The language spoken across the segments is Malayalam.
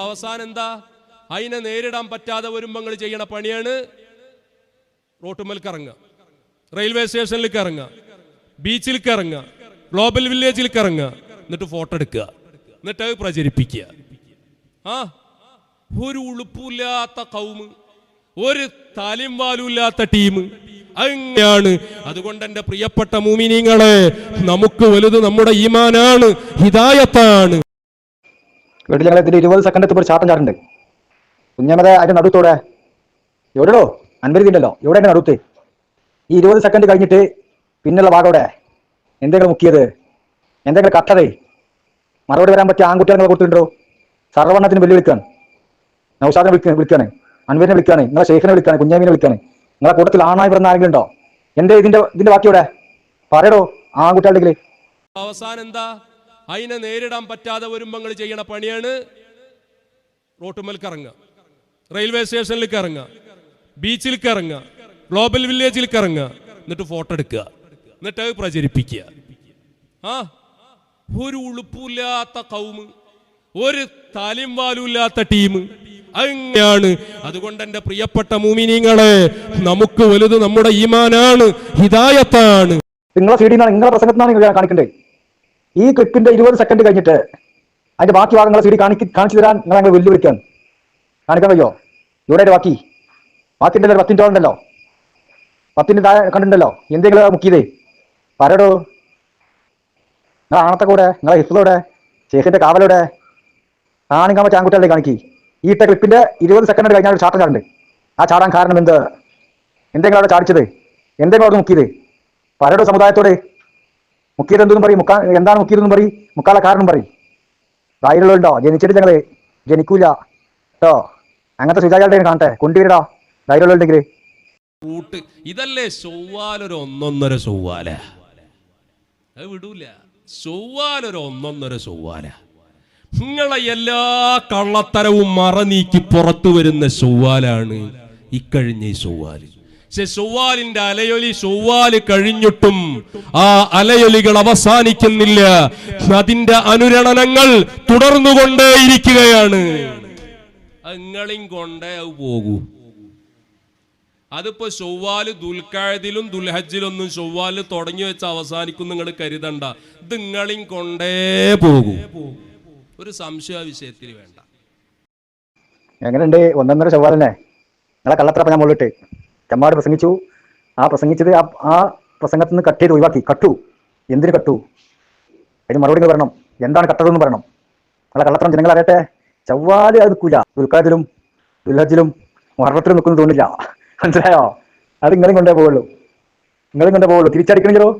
അവസാനം എന്താ? അതിനെ നേരിടാൻ പറ്റാതെ വരുമ്പോൾ നിങ്ങൾ ചെയ്യണ പണിയാണ് റോട്ടുമ്മൽക്ക് ഇറങ്ങുക റെയിൽവേ സ്റ്റേഷനിലേക്ക് ഇറങ്ങുക ബീച്ചിലേക്ക് ഇറങ്ങുക ഗ്ലോബൽ വില്ലേജിലേക്ക് ഇറങ്ങുക എന്നിട്ട് ഫോട്ടോ എടുക്കുക. എന്നിട്ട് അത് പ്രചരിപ്പിക്കുക. ആ? ഒരു ഉളുപ്പില്ലാത്ത കൗമ് ഒരു താലിം വാലും ഇല്ലാത്ത ടീം. അങ്ങനെയാണ് അതുകൊണ്ട് എന്റെ പ്രിയപ്പെട്ട മൂമിനിങ്ങളെ നമുക്ക് വലുത് നമ്മുടെ ഈമാനാണ്. ഹിദായത്താണ്. വീട്ടിൽ ഞങ്ങൾ ഇതിൽ ഇരുപത് സെക്കൻഡ് എത്തുമ്പോൾ ചാട്ടം ചാട്ടുണ്ട് കുഞ്ഞമ്മതെ അതിന്റെ നടുത്തോടെ എവിടെയോ അൻപതിണ്ടല്ലോ എവിടെ എന്റെ നടുത്ത്? ഈ ഇരുപത് സെക്കൻഡ് കഴിഞ്ഞിട്ട് പിന്നുള്ള വാടോടെ എന്തെങ്കിലും മുക്കിയത്? എന്തെങ്കിലും കട്ടതേ? മറുപടി വരാൻ പറ്റിയ ആൺകുട്ടികളെ കൊടുത്തിട്ടുണ്ടോ? സർവണ്ണത്തിന് വെല്ലുവിളിക്കാണ് നൗഷാദിനെ വിളിക്ക വിളിക്കാണ് അൻവരിനെ വിളിക്കാണ് നിങ്ങളെ ഷെയ്ഖിനെ വിളിക്കാണ് കുഞ്ഞാമിനെ വിളിക്കാണ് നിങ്ങളെ കൂട്ടത്തിൽ ആണായി വരുന്ന ആരെങ്കിലും ഉണ്ടോ? എന്റെ ഇതിന്റെ ഇതിന്റെ ബാക്കിയോടെ? പറയടോ ആൺകുട്ടികളുടെ അവസാനം എന്താ? അതിനെ നേരിടാൻ പറ്റാതെ വരുമ്പോൾ നിങ്ങൾ ചെയ്യണ പണിയാണ് റോട്ടുമ്മൽക്ക് കറങ്ങുക റെയിൽവേ സ്റ്റേഷനിൽ കറങ്ങുക ബീച്ചിൽ കറങ്ങുക ഗ്ലോബൽ വില്ലേജിൽ കറങ്ങുക എന്നിട്ട് ഫോട്ടോ എടുക്കുക. എന്നിട്ട് അത് പ്രചരിപ്പിക്കുക. ആ? ഒരു ഉളുപ്പില്ലാത്ത കൗമ് ഒരു താലിം വാലുമില്ലാത്ത ടീം. അങ്ങനെയാണ് അതുകൊണ്ട് എന്റെ പ്രിയപ്പെട്ട മൂമിനിങ്ങളെ നമുക്ക് വലുത് നമ്മുടെ ഈമാനാണ് ഹിതായത്താണ് നിങ്ങളെ ഡിന്നാണ് നിങ്ങളെ പ്രസംഗത്തിനാണ് കാണിക്കണ്ടേ? ഈ ക്ലിപ്പിന്റെ ഇരുപത് സെക്കൻഡ് കഴിഞ്ഞിട്ട് അതിന്റെ ബാക്കി ഭാഗങ്ങളെ സി ഡി കാണിക്ക് കാണിച്ചു തരാൻ നിങ്ങൾ ഞങ്ങൾ വെല്ലുവിളിക്കാൻ കാണിക്കാൻ കഴിയോ ഇവിടെ ബാക്കി. ബാക്കിന്റെ ഒരു പത്തിന്റെ ഉണ്ടല്ലോ. പത്തിന്റെ താഴെ കണ്ടിട്ടുണ്ടല്ലോ. എന്തെങ്കിലും മുക്കിയതേ. പരടോ നിങ്ങൾ ആണത്തെ കൂടെ നിങ്ങളെ ഹിസ്ലോടെ ഷേഖിന്റെ കാവലോടെ കാണിക്കാൻ പറ്റിയ കാണിക്കി? ഈ ഇട്ട ക്ലിപ്പിന്റെ ഇരുപത് സെക്കൻഡ് കഴിഞ്ഞാൽ ഒരു ചാട്ടം ചാടുണ്ട് ആ ചാടാൻ കാരണം എന്ത്? എന്തെങ്കിലും അവിടെ ചാടിച്ചത്? എന്തെങ്കിലും അവിടെ മുക്കിയത്? പരടോ സമുദായത്തോട്. മുക്കിയത് എന്തെന്ന് പറയും. മുക്കാ എന്താണ് മുക്കിയതെന്നും പറയും. മുക്കാല കാരണം പറയും. ധൈര്യമുള്ളതുണ്ടോ ജനിച്ചിട്ട് ഞങ്ങൾ ജനിക്കൂല. കേട്ടോ അങ്ങനത്തെ സുജാകളുടെ കാണട്ടെ. കൊണ്ടുവരടാ. ധൈര്യമുള്ളതുണ്ടെങ്കിൽ കൂട്ട്. ഇതല്ലേ ചൊവ്വാലൊരു ഒന്നൊന്നര ചൊവ്വാല. അത് വിടൂല. ചൊവ്വാലൊരു ഒന്നൊന്നര ചൊവ്വാല. നിങ്ങളെ എല്ലാ കള്ളത്തരവും മറനീക്കി പുറത്തു വരുന്ന ചൊവ്വാലാണ് ഇക്കഴിഞ്ഞ ഈ ചൊവ്വാൽ. പക്ഷെ അലയൊലി ചൊവ്വാൽ കഴിഞ്ഞിട്ടും ആ അലയൊലികൾ അവസാനിക്കുന്നില്ല. അതിന്റെ അനുരണനങ്ങൾ തുടർന്നുകൊണ്ടേയിരിക്കുകയാണ്. നിങ്ങളെയും കൊണ്ടേ പോകൂ. അതിപ്പോ ചൊവ്വാൽ ദുൽഖായതിലും ദുൽഹജിലൊന്നും ചൊവ്വാൽ തുടങ്ങി വെച്ച് അവസാനിക്കും നിങ്ങൾ കരുതണ്ട. ഇത് കൊണ്ടേ പോകൂ. ഒരു സംശയ വിഷയത്തിൽ വേണ്ട. എങ്ങനെയുണ്ട്? ഒന്നൊന്നര ചൊവ്വാലന്നെ നിങ്ങളെ കള്ളത്ര ഞാൻ മുള്ളിട്ട് ചെമ്മാട് പ്രസംഗിച്ചു. ആ പ്രസംഗിച്ചത് ആ ആ പ്രസംഗത്തിൽ നിന്ന് കട്ട് ചെയ്ത് ഒഴിവാക്കി. കട്ടു. എന്തിന് കട്ടു? അതിന് മറുപടി പറയണം. എന്താണ് കട്ടതെന്ന് പറയണം. നിങ്ങളെ കള്ളത്തരം ജനങ്ങൾ അറിയട്ടെ. ചവ്വാൽ അത് നിൽക്കൂല. ദുൽഖാദിലും ദുൽഹജിലും മറത്തിലും നിൽക്കുന്നു തോന്നില്ല മനസ്സിലായോ? അത് നിങ്ങളും കൊണ്ടേ പോവുള്ളൂ. നിങ്ങളും കൊണ്ടേ പോവുള്ളൂ. തിരിച്ചടിക്കണെങ്കിലോ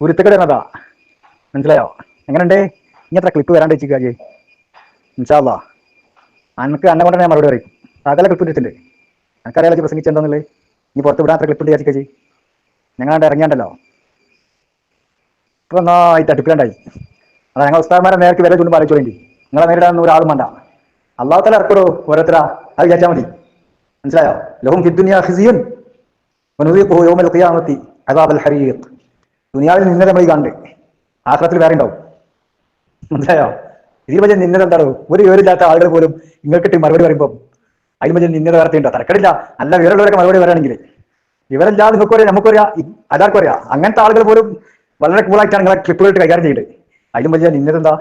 ഉരുത്തക്കട മനസ്സിലായോ? എങ്ങനെയുണ്ട്? ഇങ്ങനത്തെ ക്ലിപ്പ് വരാണ്ട് വെച്ചിരിക്കുക ഇൻഷാല്ലാ അനക്ക് അന്നെ കൊണ്ടാണ് ഞാൻ മറുപടി പറയും. സകല ക്ലിപ്പ് ഇട്ടിട്ടുണ്ട്. എനിക്കറിയാലോ ഇജ്ജ് പ്രസംഗിച്ച് എന്താന്നുള്ളത് ഇനി പുറത്ത് വിടാത്ത ക്ലിപ്പ് ഉണ്ട് ചേച്ചിക്കജി ഞങ്ങളാണ്ട് ഇറങ്ങിയാണ്ടല്ലോ. ഇപ്പൊ നന്നായി അടുപ്പിലാണ്ടായി അതാ ഞങ്ങൾ ഉസ്താദ്മാരെ നേർക്ക് വരെ പറയിച്ചു വേണ്ടി നിങ്ങളെ നേരിടാൻ ഒരാളും വേണ്ട. അള്ളാഹു തല ഇറക്കടോ ഓരോരുത്തരാ. അത് വിചാരിച്ചാൽ മതി. മനസ്സിലായോ? ലഹും ഫിദ്ദുനിയ യൗമൽ ഖിയാമത്തി ഹരീഖ്. ദുനിയാവിൽ നിന്നെ നമ്മൾ ഈ കാണുന്നുണ്ട് ആഹ്ലത്തിൽ വേറെ ഉണ്ടാവും. മനസ്സിലായോ? ഇതിൽ പറ്റി നിന്നത് എന്താണോ ഒരു വിവരമില്ലാത്ത ആളുകൾ പോലും ഇങ്ങൾക്കിട്ട് മറുപടി പറയുമ്പോൾ അതിന് പറ്റി നിന്നത വാർത്തയുണ്ടോ. തരക്കടില്ല. നല്ല വിവരമുള്ളവരൊക്കെ മറുപടി വരാണെങ്കിൽ വിവരമില്ലാതെ നിങ്ങൾക്ക് അറിയാം നമുക്കറിയാം എല്ലാവർക്കും അറിയാം അങ്ങനത്തെ ആളുകൾ പോലും വളരെ കൂളായിട്ടാണ് നിങ്ങളെ ക്ലിപ്പുകളായിട്ട് കൈകാര്യം ചെയ്യുന്നത് അതിലും വലിയ നിന്നതെന്താ